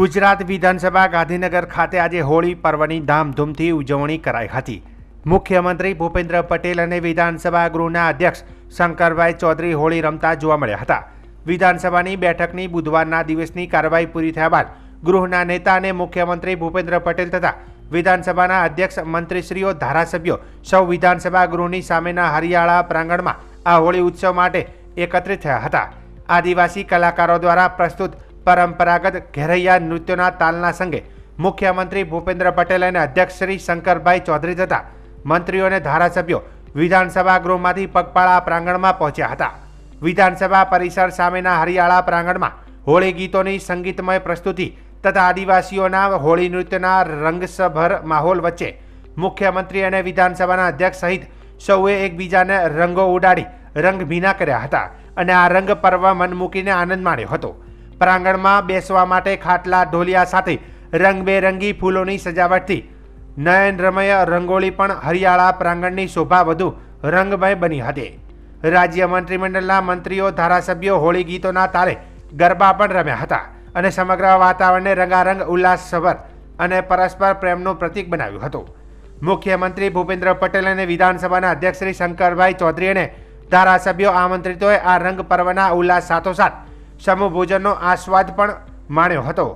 ગુજરાત વિધાનસભા ગાંધીનગર ખાતે આજે હોળી પર્વની ધામધૂમથી ઉજવણી કરાઈ હતી. મુખ્યમંત્રી ભૂપેન્દ્ર પટેલ અને વિધાનસભા ગૃહના અધ્યક્ષ શંકરભાઈ ચૌધરી હોળી રમતા જોવા મળ્યા હતા. વિધાનસભાની બેઠકની બુધવારના દિવસની કાર્યવાહી પૂરી થયા બાદ ગૃહના નેતા અને મુખ્યમંત્રી ભૂપેન્દ્ર પટેલ તથા વિધાનસભાના અધ્યક્ષ મંત્રીશ્રીઓ, ધારાસભ્યો, સૌ વિધાનસભા ગૃહની સામેના હરિયાળા પ્રાંગણમાં આ હોળી ઉત્સવ માટે એકત્રિત થયા હતા. આદિવાસી કલાકારો દ્વારા પ્રસ્તુત પરંપરાગત ઘેરૈયા નૃત્યોના તાલના સંગે મુખ્યમંત્રી ભૂપેન્દ્ર પટેલ અને અધ્યક્ષ શ્રી શંકરભાઈ ચૌધરી તથા મંત્રીઓ અને ધારાસભ્યો વિધાનસભા ગૃહમાંથી પગપાળા પ્રાંગણમાં પહોંચ્યા હતા. વિધાનસભા પરિસર સામેના હરિયાળા પ્રાંગણમાં હોળી ગીતોની સંગીતમય પ્રસ્તુતિ તથા આદિવાસીઓના હોળી નૃત્યના રંગસભર માહોલ વચ્ચે મુખ્યમંત્રી અને વિધાનસભાના અધ્યક્ષ સહિત સૌએ એકબીજાને રંગો ઉડાડી રંગ ભીના કર્યા હતા અને આ રંગ પર્વ મન મૂકીને આનંદ માણ્યો હતો. પ્રાંગણમાં બેસવા માટે ખાટલા ઢોલિયા સાથે રંગબેરંગી ફૂલોની સજાવટથી નયનરમય રંગોળી પણ હરિયાળા પ્રાંગણની શોભા વધુ રંગમય બની હતી. રાજ્ય મંત્રીમંડળના મંત્રીઓ, ધારાસભ્યો, હોળી ગીતોના તારે ગરબા પણ રમ્યા હતા અને સમગ્ર વાતાવરણને રંગારંગ ઉલ્લાસભર અને પરસ્પર પ્રેમનું પ્રતીક બનાવ્યું હતું. મુખ્યમંત્રી ભૂપેન્દ્ર પટેલ અને વિધાનસભાના અધ્યક્ષ શ્રી શંકરભાઈ ચૌધરી અને ધારાસભ્યો આમંત્રિતોએ આ રંગ પર્વના ઉલ્લાસ સાથોસાથ સમૂહ ભોજનનો આસ્વાદ પણ માણ્યો હતો.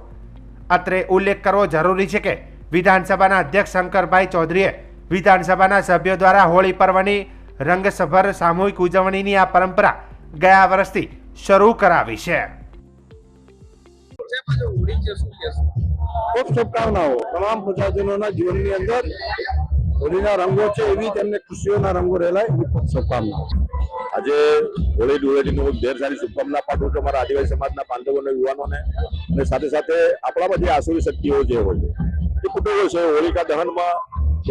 અત્રે ઉલ્લેખ કરવો જરૂરી છે કે વિધાનસભાના અધ્યક્ષ શંકરભાઈ ચૌધરીએ વિધાનસભાના સભ્યો દ્વારા હોળી પર્વની રંગસભર સામૂહિક ઉજવણીની આ પરંપરા ગયા વર્ષથી શરૂ કરાવી છે. શુભકામનાઓ. તમામ પ્રજાજનોના જીવનની અંદર હોળીના રંગો છે એવી તેમને ખુશીઓના રંગો રહેલા એવી શુભકામના આજે હોળી ધૂળેટીની હું ઢેર સારી શુભકામના પાઠવું છું અમારા આદિવાસી સમાજના બાંધવોને યુવાનોને અને સાથે સાથે આપણામાં જે આસુરી શક્તિઓ જે હોય છે, એ કુટુંબો છે. હોળિકા દહનમાં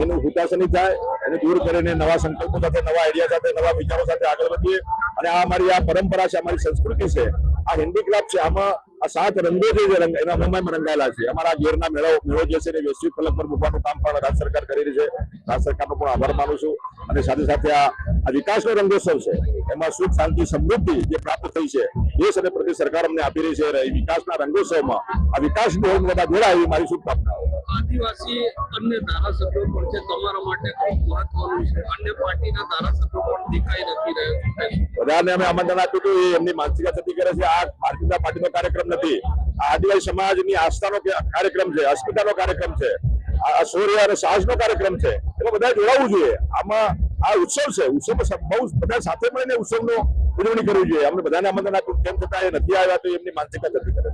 એનું હુતાશની થાય એને દૂર કરીને નવા સંકલ્પો સાથે, નવા આઈડિયા સાથે, નવા વિચારો સાથે આગળ વધીએ. અને આ અમારી આ પરંપરા છે, અમારી સંસ્કૃતિ છે, આ હેન્ડીક્રાફ્ટ છે, આમાં આ સાત રંગો છે જે રંગ એના રંગમાં રંગાયેલા છે. અમારા ઘેરના મેળો મેળો જે છે એ વૈશ્વિક ફલક પર મૂકવાનું કામ પણ રાજ્ય સરકાર કરી રહી છે. રાજ્ય સરકારનો પણ આભાર માનું છું. અને સાથે સાથે આ આ વિકાસનો રંગોત્સવ છે. એમાં સુખ શાંતિ સમૃદ્ધિ જે પ્રાપ્ત થઈ છે દેશ અને પ્રદેશ સરકાર અમને આપી રહી છે એ વિકાસના રંગોત્સવમાં આ વિકાસ ધોરણ બધા જોડાય એવી મારી શુભકામનાઓ આદિવાસી અન્ય ધારાસભ્યો પણ છે તમારા માટે ખૂબ મહત્વનું છે. અન્ય પાર્ટીના ધારાસભ્યો પણ દેખાઈ નથી રહ્યો બધાને અમે આમંત્રણ આપ્યું હતું એ એમની માનસિકતા થતી કરે છે. આ ભારતીય પાર્ટીનો કાર્યક્રમ નથી. આ આદિવાસી સમાજની આસ્થાનો કાર્યક્રમ છે અસ્મિતાનો કાર્યક્રમ છે. આ શૌર્ય અને સાહસનો કાર્યક્રમ છે. એમાં બધા જોડાવવું જોઈએ. આમાં આ ઉત્સવ છે. ઉત્સવ બહુ બધા સાથે મળીને ઉત્સવનો ઉજવણી કરવી જોઈએ. અમને બધાને આમંત્રણ આપ્યું તેમ છતાં એ નથી આવ્યા તો એમની માનસિકતા જતી કરે.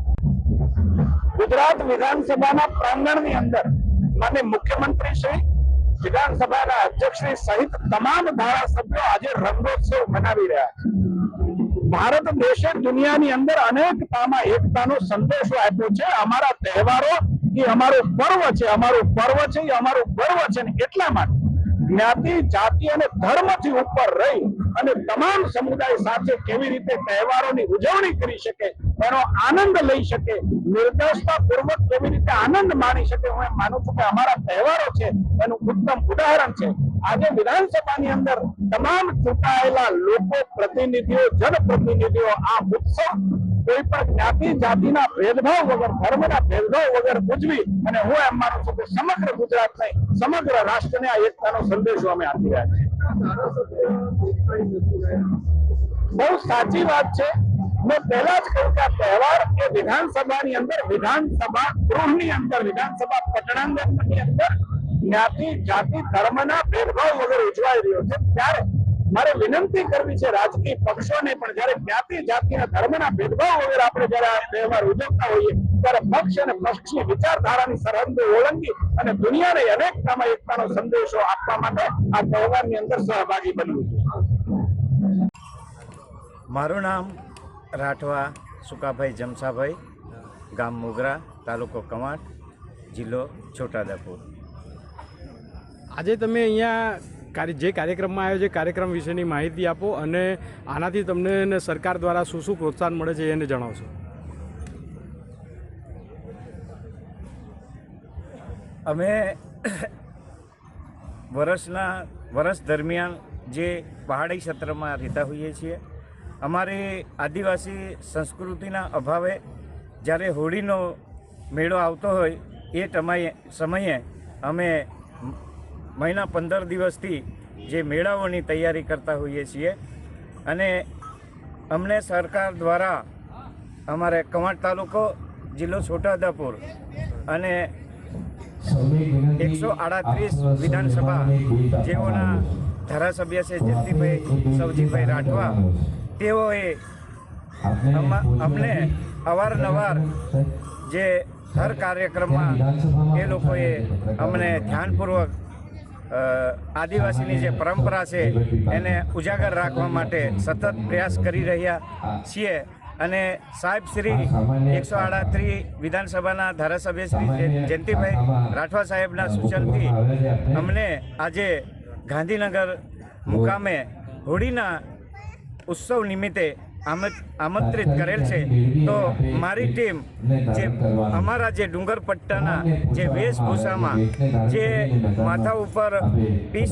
ગુજરાત વિધાનસભાના પ્રાંગણની અંદર માન્ય મુખ્યમંત્રી શ્રી, વિધાનસભાના અધ્યક્ષ સહિત તમામ ધારાસભ્યો આજે રંગોત્સવ મનાવી રહ્યા છે. ભારત દેશે દુનિયાની અંદર અનેકતામાં એકતાનો સંદેશો આપ્યો છે. અમારા તહેવારો એ અમારું પર્વ છે. અમારું પર્વ છે, એ અમારું ગર્વ છે ને એટલા માટે જ્ઞાતિ, જાતિ અને ધર્મથી ઉપર રહી અને તમામ સમુદાય સાથે કેવી રીતે તહેવારોની ઉજવણી કરી શકે, એનો આનંદ લઈ શકે નિર્દોષતા પૂર્વક કેવી રીતે આનંદ માણી શકે, હું એમ માનું છું કે અમારા તહેવારો છે, એનું ઉત્તમ ઉદાહરણ છે. આજે વિધાનસભાની અંદર તમામ ચૂંટાયેલા લોકો, પ્રતિનિધિઓ, જનપ્રતિનિધિઓ, આ ઉત્સવ કોઈ પણ જ્ઞાતિ, જાતિના ભેદભાવ વગર, ધર્મના ભેદભાવ વગર ઉજવી અને હું એમ માનું છું કે સમગ્ર ગુજરાત નહીં સમગ્ર રાષ્ટ્રને આ એકતાનો સંદેશો અમે આપી રહ્યા છીએ. બહુ સાચી વાત છે. મેં પહેલા જ કહ્યું કે તહેવાર એ વિધાનસભાની અંદર, વિધાનસભા ગૃહની અંદર, વિધાનસભા પટણાંગણની અંદર જ્ઞાતિ, જાતિ, ધર્મના ભેદભાવ વગર ઉજવાઈ રહ્યો છે. ત્યારે મારે વિનંતી કરવી છે રાજકીય પક્ષોને પણ જયારે જ્ઞાતિ, જાતિ અને ધર્મના ભેદભાવ વગર આપણે જયારે આ તહેવાર ઉજવતા હોઈએ, ત્યારે પક્ષ અને પક્ષની વિચારધારાની સરહદો ઓળંગી અને દુનિયાને અનેકતામાં એકતાનો સંદેશો આપવા માટે આ તહેવારની અંદર સહભાગી બનવું મારું નામ રાઠવા સુકાભાઈ જમસાભાઈ, ગામ મોગરા, તાલુકો કમાટ જિલ્લો છોટાઉદેપુર. આજે તમે અહીંયા કાર્ય જે કાર્યક્રમમાં આવ્યો છે કાર્યક્રમ વિશેની માહિતી આપો અને આનાથી તમને સરકાર દ્વારા શું શું પ્રોત્સાહન મળે છે એને જણાવશો. અમે વર્ષના વર્ષ દરમિયાન જે પહાડી ક્ષેત્રમાં રહેતા હોઈએ છીએ, અમારી આદિવાસી સંસ્કૃતિના અભાવે જ્યારે હોળીનો મેળો આવતો હોય એ ટમાએ સમયે અમે મહિના પંદર દિવસથી જે મેળાઓની તૈયારી કરતા હોઈએ છીએ. અને અમને સરકાર દ્વારા અમારે કવાંટ તાલુકો, જિલ્લો છોટાઉદેપુર અને એકસો આડત્રીસ વિધાનસભા જેઓના ધારાસભ્ય છે, જયંતિભાઈ સવજીભાઈ રાઠવા, તેઓએ અમને અવારનવાર જે હર કાર્યક્રમમાં એ લોકોએ અમને ધ્યાનપૂર્વક આદિવાસીની જે પરંપરા છે, એને ઉજાગર રાખવા માટે સતત પ્રયાસ કરી રહ્યા છીએ. અને સાહેબ શ્રી એકસો આડત્રીસ વિધાનસભાના ધારાસભ્ય શ્રી જયંતિભાઈ રાઠવા સાહેબના સૂચનથી અમને આજે ગાંધીનગર મુકામે હોળીના ઉત્સવ નિમિત્તે આમંત્રિત કરેલ છે. તો મારી ટીમ જે અમારા જે ડુંગર પટ્ટાના જે વેશભૂષામાં જે માથા ઉપર પીસ